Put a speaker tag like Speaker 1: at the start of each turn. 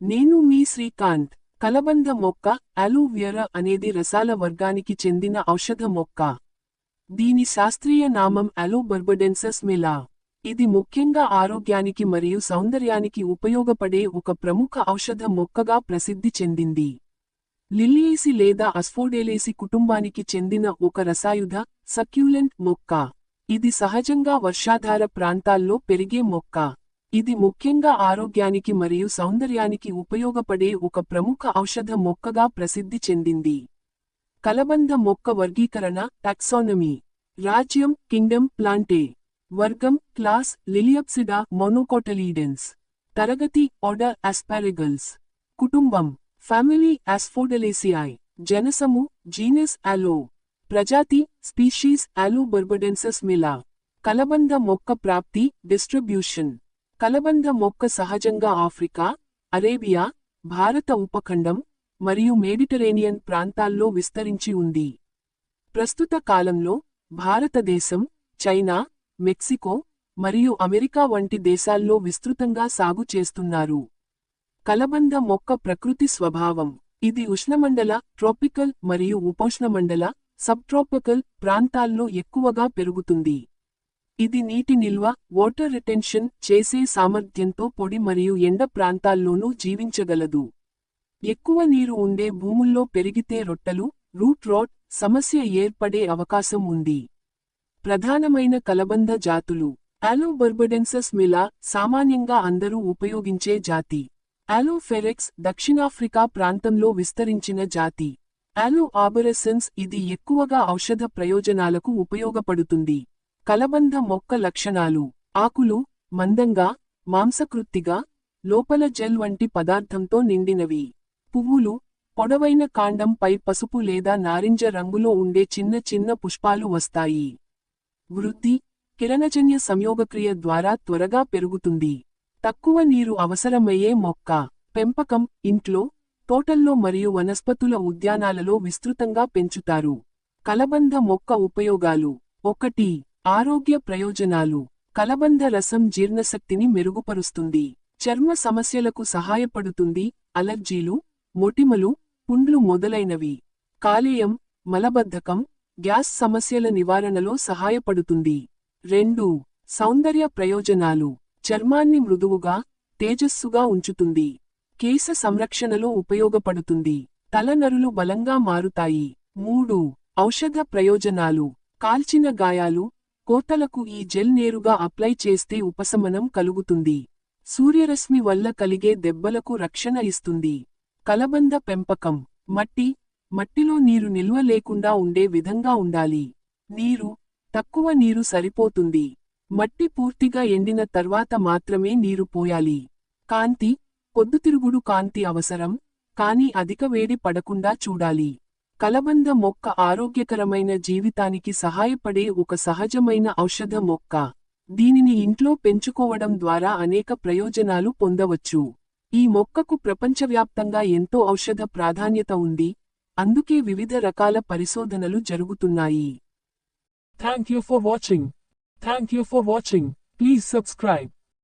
Speaker 1: నేను మీ శ్రీకాంత్ కలబంద మొక్క అలోవియరా అనేది రసాల వర్గానికి చెందిన ఔషధ మొక్క. దీని శాస్త్రీయ నామం అలోబర్బడెన్సస్ మిలా. ఇది ముఖ్యంగా ఆరోగ్యానికి మరియు సౌందర్యానికి ఉపయోగపడే ఒక ప్రముఖ ఔషధ మొక్కగా ప్రసిద్ధి చెందింది. లిల్లియేసి లేదా అస్ఫోడేలేసి కుటుంబానికి చెందిన ఒక రసాయుధ సక్యులెంట్ మొక్క. ఇది సహజంగా వర్షాధార ప్రాంతాల్లో పెరిగే మొక్క. ఇది ముఖ్యంగా ఆరోగ్యానికి మరియు సౌందర్యానికి ఉపయోగపడే ఒక ప్రముఖ ఔషధ మొక్కగా ప్రసిద్ధి చెందింది. కలబంద మొక్క వర్గీకరణ టాక్సానమీ. రాజ్యం కింగ్డమ్ ప్లాంటే. వర్గం క్లాస్ లిలియప్సిడా మొనోకోటలీడెన్స్. తరగతి ఆర్డర్ ఆస్పారిగల్స్. కుటుంబం ఫ్యామిలీ ఆస్ఫోడలేసియాయ్ జనసము జీనస్ అలో ప్రజాతి స్పీషీస్ అలో బర్బడెన్సస్ మిలా. కలబంద మొక్క ప్రాప్తి డిస్ట్రిబ్యూషన్. కలబంద మొక్క సహజంగా ఆఫ్రికా అరేబియా భారత ఉపఖండం మరియు మెడిటరేనియన్ ప్రాంతాల్లో విస్తరించి ఉంది. ప్రస్తుత కాలంలో భారతదేశం చైనా మెక్సికో మరియు అమెరికా వంటి దేశాల్లో విస్తృతంగా సాగు చేస్తున్నారు. కలబంద మొక్క ప్రకృతి స్వభావం ఇది ఉష్ణమండల ట్రోపికల్ మరియు ఉపోష్ణమండల సబ్ట్రోపికల్ ప్రాంతాల్లో ఎక్కువగా పెరుగుతుంది. ఇది నీటి నిల్వ వాటర్ రిటెన్షన్ చేసే సామర్థ్యంతో పొడి మరియు ఎండ ప్రాంతాల్లోనూ జీవించగలదు. ఎక్కువ నీరు ఉండే భూముల్లో పెరిగితే రొట్టెలు రూట్ రోట్ సమస్య ఏర్పడే అవకాశం ఉంది. ప్రధానమైన కలబంద జాతులు. ఆలోబర్బడెన్సస్ మిలా సామాన్యంగా అందరూ ఉపయోగించే జాతి. ఆలోఫెరెక్స్ దక్షిణాఫ్రికా ప్రాంతంలో విస్తరించిన జాతి. ఆలో ఆబరెసెన్స్ ఇది ఎక్కువగా ఔషధ ప్రయోజనాలకు ఉపయోగపడుతుంది. కలబంద మొక్క లక్షణాలు. ఆకులు మందంగా మాంసకృత్తిగా లోపల జెల్ వంటి పదార్థంతో నిండినవి. పువ్వులు పొడవైన కాండంపై పసుపు లేదా నారింజ రంగులో ఉండే చిన్న చిన్న పుష్పాలు వస్తాయి. వృద్ధి కిరణజన్య సంయోగక్రియ ద్వారా త్వరగా పెరుగుతుంది. తక్కువ నీరు అవసరమయ్యే మొక్క. పెంపకం ఇంట్లో తోటల్లో మరియు వనస్పతుల ఉద్యానాలలో విస్తృతంగా పెంచుతారు. కలబంద మొక్క ఉపయోగాలు. ఒకటి ఆరోగ్య ప్రయోజనాలు కలబంద రసం జీర్ణశక్తిని మెరుగుపరుస్తుంది చర్మ సమస్యలకు సహాయపడుతుంది అలర్జీలు మొటిమలు పుండ్లు మొదలైనవి. కాలేయం మలబద్ధకం గ్యాస్ సమస్యల నివారణలో సహాయపడుతుంది. రెండు సౌందర్య ప్రయోజనాలు చర్మాన్ని మృదువుగా తేజస్సుగా ఉంచుతుంది. కేశ సంరక్షణలో ఉపయోగపడుతుంది తలనరులు బలంగా మారుతాయి. మూడు ఔషధ ప్రయోజనాలు కాల్చిన గాయాలు కోతలకు ఈ జెల్ నేరుగా అప్లై చేస్తే ఉపశమనం కలుగుతుంది. సూర్యరశ్మి వల్ల కలిగే దెబ్బలకు రక్షణ ఇస్తుంది. కలబంద పెంపకం. మట్టి. మట్టిలో నీరు నిల్వ లేకుండా ఉండే విధంగా ఉండాలి. నీరు. తక్కువ నీరు సరిపోతుంది. మట్టి పూర్తిగా ఎండిన తర్వాత మాత్రమే నీరు పోయాలి. కాంతి. పొద్దుతిరుగుడు కాంతి అవసరం. కాని అధిక వేడి పడకుండా చూడాలి. కలబంద మొక్క ఆరోగ్యకరమైన జీవితానికి సహాయపడే ఒక సహజమైన ఔషధ మొక్క. దీనిని ఇంట్లో పెంచుకోవడం ద్వారా అనేక ప్రయోజనాలు పొందవచ్చు. ఈ మొక్కకు ప్రపంచవ్యాప్తంగా ఎంతో ఔషధ ప్రాధాన్యత ఉంది. అందుకే వివిధ రకాల పరిశోధనలు జరుగుతున్నాయి.
Speaker 2: Thank you for watching thank you for watching please subscribe